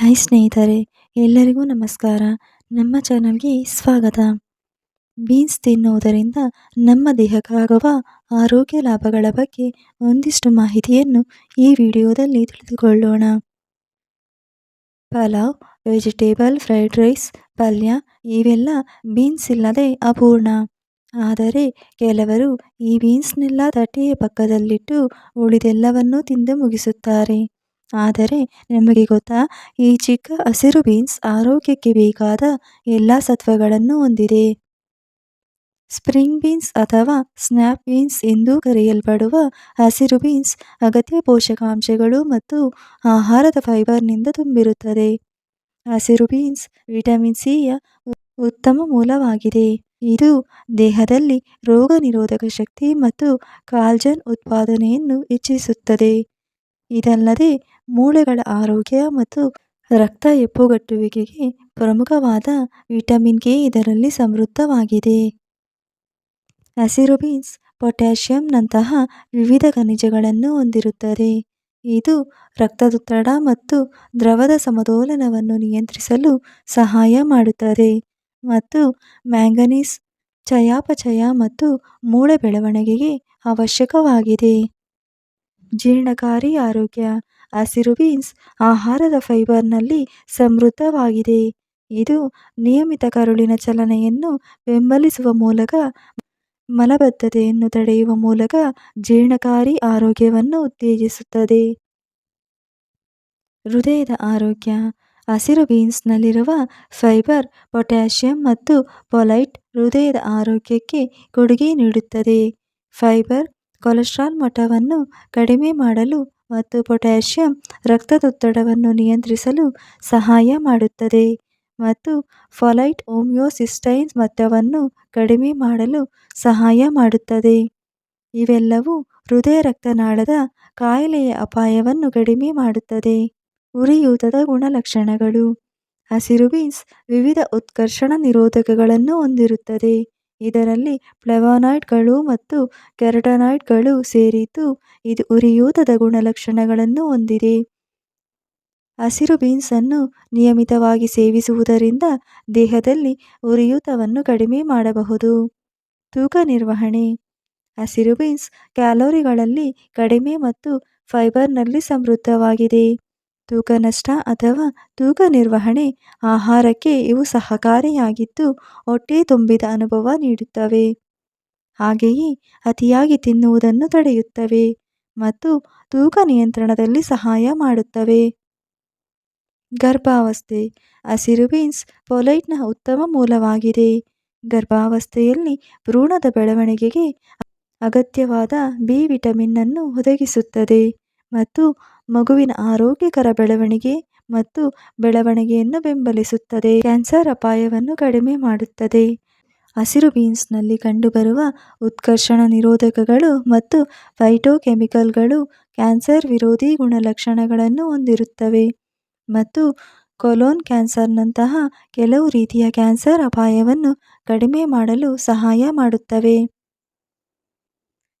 Hi ಸ್ನೇಹಿತರೆ, ಎಲ್ಲರಿಗೂ ನಮಸ್ಕಾರ. ನಮ್ಮ ಚಾನಲ್ಗೆ ಸ್ವಾಗತ. ಬೀನ್ಸ್ ತಿನ್ನುವುದರಿಂದ ನಮ್ಮ ದೇಹಕ್ಕಾಗುವ ಆರೋಗ್ಯ ಲಾಭಗಳ ಬಗ್ಗೆ ಒಂದಿಷ್ಟು ಮಾಹಿತಿಯನ್ನು ಈ ವಿಡಿಯೋದಲ್ಲಿ ತಿಳಿದುಕೊಳ್ಳೋಣ. ಪಲಾವ್, ವೆಜಿಟೇಬಲ್, ಫ್ರೈಡ್ ರೈಸ್, ಪಲ್ಯ ಇವೆಲ್ಲ ಬೀನ್ಸ್ ಇಲ್ಲದೆ ಅಪೂರ್ಣ. ಆದರೆ ಕೆಲವರು ಈ ಬೀನ್ಸ್ನೆಲ್ಲ ತಟ್ಟೆಯ ಪಕ್ಕದಲ್ಲಿಟ್ಟು ಉಳಿದೆಲ್ಲವನ್ನೂ ತಿಂದು ಮುಗಿಸುತ್ತಾರೆ. ಆದರೆ ನಿಮಗೆ ಗೊತ್ತಾ, ಈ ಚಿಕ್ಕ ಹಸಿರು ಬೀನ್ಸ್ ಆರೋಗ್ಯಕ್ಕೆ ಬೇಕಾದ ಎಲ್ಲ ಸತ್ವಗಳನ್ನು ಹೊಂದಿದೆ. ಸ್ಪ್ರಿಂಗ್ ಬೀನ್ಸ್ ಅಥವಾ ಸ್ನ್ಯಾಪ್ ಬೀನ್ಸ್ ಎಂದು ಕರೆಯಲ್ಪಡುವ ಹಸಿರು ಬೀನ್ಸ್ ಅಗತ್ಯ ಪೋಷಕಾಂಶಗಳು ಮತ್ತು ಆಹಾರದ ಫೈಬರ್ನಿಂದ ತುಂಬಿರುತ್ತದೆ. ಹಸಿರು ಬೀನ್ಸ್ ವಿಟಮಿನ್ ಸಿಯ ಉತ್ತಮ ಮೂಲವಾಗಿದೆ. ಇದು ದೇಹದಲ್ಲಿ ರೋಗ ನಿರೋಧಕ ಶಕ್ತಿ ಮತ್ತು ಕಾಲ್ಜನ್ ಉತ್ಪಾದನೆಯನ್ನು ಹೆಚ್ಚಿಸುತ್ತದೆ. ಇದಲ್ಲದೆ ಮೂಳೆಗಳ ಆರೋಗ್ಯ ಮತ್ತು ರಕ್ತ ಹೆಪ್ಪುಗಟ್ಟುವಿಕೆಗೆ ಪ್ರಮುಖವಾದ ವಿಟಮಿನ್ ಕೆ ಇದರಲ್ಲಿ ಸಮೃದ್ಧವಾಗಿದೆ. ಹಸಿರು ಬೀನ್ಸ್ ಪೊಟ್ಯಾಷಿಯಂನಂತಹ ವಿವಿಧ ಖನಿಜಗಳನ್ನು ಹೊಂದಿರುತ್ತದೆ. ಇದು ರಕ್ತದೊತ್ತಡ ಮತ್ತು ದ್ರವದ ಸಮತೋಲನವನ್ನು ನಿಯಂತ್ರಿಸಲು ಸಹಾಯ ಮಾಡುತ್ತದೆ ಮತ್ತು ಮ್ಯಾಂಗನೀಸ್, ಚಯಾಪಚಯ ಮತ್ತು ಮೂಳೆ ಬೆಳವಣಿಗೆಗೆ ಅವಶ್ಯಕವಾಗಿದೆ. ಜೀರ್ಣಕಾರಿ ಆರೋಗ್ಯ ಹಸಿರು ಬೀನ್ಸ್ ಆಹಾರದ ಫೈಬರ್ನಲ್ಲಿ ಸಮೃದ್ಧವಾಗಿದೆ. ಇದು ನಿಯಮಿತ ಕರುಳಿನ ಚಲನೆಯನ್ನು ಬೆಂಬಲಿಸುವ ಮೂಲಕ ಮಲಬದ್ಧತೆಯನ್ನು ತಡೆಯುವ ಮೂಲಕ ಜೀರ್ಣಕಾರಿ ಆರೋಗ್ಯವನ್ನು ಉತ್ತೇಜಿಸುತ್ತದೆ. ಹೃದಯದ ಆರೋಗ್ಯ. ಹಸಿರು ಬೀನ್ಸ್ನಲ್ಲಿರುವ ಫೈಬರ್, ಪೊಟ್ಯಾಷಿಯಂ ಮತ್ತು ಪೊಲೈಟ್ ಹೃದಯದ ಆರೋಗ್ಯಕ್ಕೆ ಕೊಡುಗೆ ನೀಡುತ್ತದೆ. ಫೈಬರ್, ಕೊಲೆಸ್ಟ್ರಾಲ್ ಮಟ್ಟವನ್ನು ಕಡಿಮೆ ಮಾಡಲು ಮತ್ತು ಪೊಟ್ಯಾಷಿಯಂ ರಕ್ತದೊತ್ತಡವನ್ನು ನಿಯಂತ್ರಿಸಲು ಸಹಾಯ ಮಾಡುತ್ತದೆ ಮತ್ತು ಫಲೈಟ್ ಹೋಮಿಯೋಸಿಸ್ಟೈನ್ ಮಟ್ಟವನ್ನು ಕಡಿಮೆ ಮಾಡಲು ಸಹಾಯ ಮಾಡುತ್ತದೆ. ಇವೆಲ್ಲವೂ ಹೃದಯ ರಕ್ತನಾಳದ ಕಾಯಿಲೆಯ ಅಪಾಯವನ್ನು ಕಡಿಮೆ ಮಾಡುತ್ತದೆ. ಉರಿಯೂತದ ಗುಣಲಕ್ಷಣಗಳು. ಹಸಿರು ಬೀನ್ಸ್ ವಿವಿಧ ಉತ್ಕರ್ಷಣ ನಿರೋಧಕಗಳನ್ನು ಹೊಂದಿರುತ್ತದೆ. ಇದರಲ್ಲಿ ಫ್ಲೆವಾನಾಯ್ಡ್ಗಳು ಮತ್ತು ಕೆರಟನಾಯ್ಡ್ಗಳು ಸೇರಿದ್ದು ಇದು ಉರಿಯೂತದ ಗುಣಲಕ್ಷಣಗಳನ್ನು ಹೊಂದಿದೆ. ಹಸಿರು ಬೀನ್ಸನ್ನು ನಿಯಮಿತವಾಗಿ ಸೇವಿಸುವುದರಿಂದ ದೇಹದಲ್ಲಿ ಉರಿಯೂತವನ್ನು ಕಡಿಮೆ ಮಾಡಬಹುದು. ತೂಕ ನಿರ್ವಹಣೆ. ಹಸಿರು ಬೀನ್ಸ್ ಕ್ಯಾಲೋರಿಗಳಲ್ಲಿ ಕಡಿಮೆ ಮತ್ತು ಫೈಬರ್ನಲ್ಲಿ ಸಮೃದ್ಧವಾಗಿದೆ. ತೂಕ ನಷ್ಟ ಅಥವಾ ತೂಕ ನಿರ್ವಹಣೆ ಆಹಾರಕ್ಕೆ ಇವು ಸಹಕಾರಿಯಾಗಿದ್ದು ಹೊಟ್ಟೆ ತುಂಬಿದ ಅನುಭವ ನೀಡುತ್ತವೆ. ಹಾಗೆಯೇ ಅತಿಯಾಗಿ ತಿನ್ನುವುದನ್ನು ತಡೆಯುತ್ತವೆ ಮತ್ತು ತೂಕ ನಿಯಂತ್ರಣದಲ್ಲಿ ಸಹಾಯ ಮಾಡುತ್ತವೆ. ಗರ್ಭಾವಸ್ಥೆ. ಹಸಿರು ಬೀನ್ಸ್ ಪೊಲೈಟ್ನ ಉತ್ತಮ ಮೂಲವಾಗಿದೆ. ಗರ್ಭಾವಸ್ಥೆಯಲ್ಲಿ ಭ್ರೂಣದ ಬೆಳವಣಿಗೆಗೆ ಅಗತ್ಯವಾದ ಬಿ ವಿಟಮಿನ್ ಅನ್ನು ಒದಗಿಸುತ್ತದೆ ಮತ್ತು ಮಗುವಿನ ಆರೋಗ್ಯಕರ ಬೆಳವಣಿಗೆ ಮತ್ತು ಬೆಳವಣಿಗೆಯನ್ನು ಬೆಂಬಲಿಸುತ್ತದೆ. ಕ್ಯಾನ್ಸರ್ ಅಪಾಯವನ್ನು ಕಡಿಮೆ ಮಾಡುತ್ತದೆ. ಹಸಿರು ಬೀನ್ಸ್ನಲ್ಲಿ ಕಂಡುಬರುವ ಉತ್ಕರ್ಷಣ ನಿರೋಧಕಗಳು ಮತ್ತು ಫೈಟೋಕೆಮಿಕಲ್ಗಳು ಕ್ಯಾನ್ಸರ್ ವಿರೋಧಿ ಗುಣಲಕ್ಷಣಗಳನ್ನು ಹೊಂದಿರುತ್ತವೆ ಮತ್ತು ಕೊಲೋನ್ ಕ್ಯಾನ್ಸರ್ನಂತಹ ಕೆಲವು ರೀತಿಯ ಕ್ಯಾನ್ಸರ್ ಅಪಾಯವನ್ನು ಕಡಿಮೆ ಮಾಡಲು ಸಹಾಯ ಮಾಡುತ್ತವೆ.